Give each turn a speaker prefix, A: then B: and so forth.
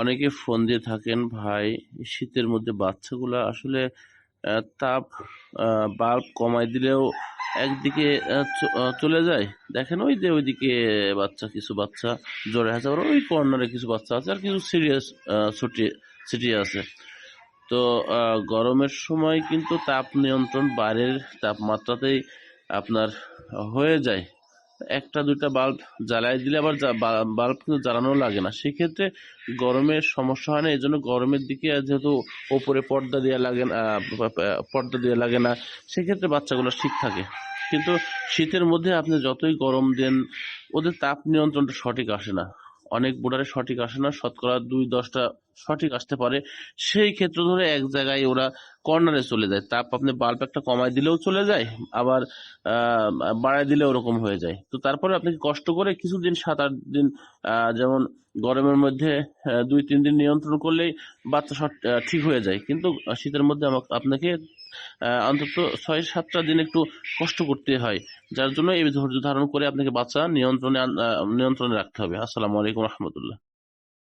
A: অনেকে ফোন দিয়ে থাকেন, ভাই শীতের মধ্যে বাচ্চাগুলা আসলে তাপ বাল্ব কমাই দিলেও একদিকে চলে যায়। দেখেন ওই যে ওইদিকে বাচ্চা, কিছু বাচ্চা জ্বরে আছে, আবার ওই কর্নারে কিছু বাচ্চা আছে আর কিছু সিরিয়াস ছুটি ছিটিয়ে আছে। তো গরমের সময় কিন্তু তাপ নিয়ন্ত্রণ বাইরের তাপমাত্রাতেই আপনার হয়ে যায়। একটা, দুইটা বাল্ব জ্বালাই দিলে আবার বাল্ব কিন্তু জ্বালানো লাগে না। সেক্ষেত্রে গরমের সমস্যা হয় না এই জন্য গরমের দিকে যেহেতু ওপরে পর্দা দেওয়া লাগে না পর্দা দেওয়া লাগে না, সেক্ষেত্রে বাচ্চাগুলো ঠিক থাকে। কিন্তু শীতের মধ্যে আপনি যতই গরম দেন, ওদের তাপ নিয়ন্ত্রণটা সঠিক আসে না। অনেক বোর্ডারে সঠিক আসে না, শতকরা দুই দশটা সঠিক আসতে পারে। সেই ক্ষেত্র ধরে এক জায়গায় ওরা কর্নারে চলে যায়। তাপ আপনি বাল্ব একটা কমাই দিলেও চলে যায়, আবার বাড়ায় দিলে ওরকম হয়ে যায়। তো তারপরে আপনাকে কষ্ট করে কিছুদিন সাত আট দিন যেমন গরমের মধ্যে দুই তিন দিন নিয়ন্ত্রণ করলেই বাচ্চা ঠিক হয়ে যায়। কিন্তু শীতের মধ্যে আমাকে, আপনাকে অন্তত ছয় সাতটা দিন একটু কষ্ট করতে হয়। যার জন্য এই ধৈর্য ধারণ করে আপনাকে বাচ্চা নিয়ন্ত্রণে নিয়ন্ত্রণে রাখতে হবে। আসসালামু আলাইকুম রহমতুল্লাহ।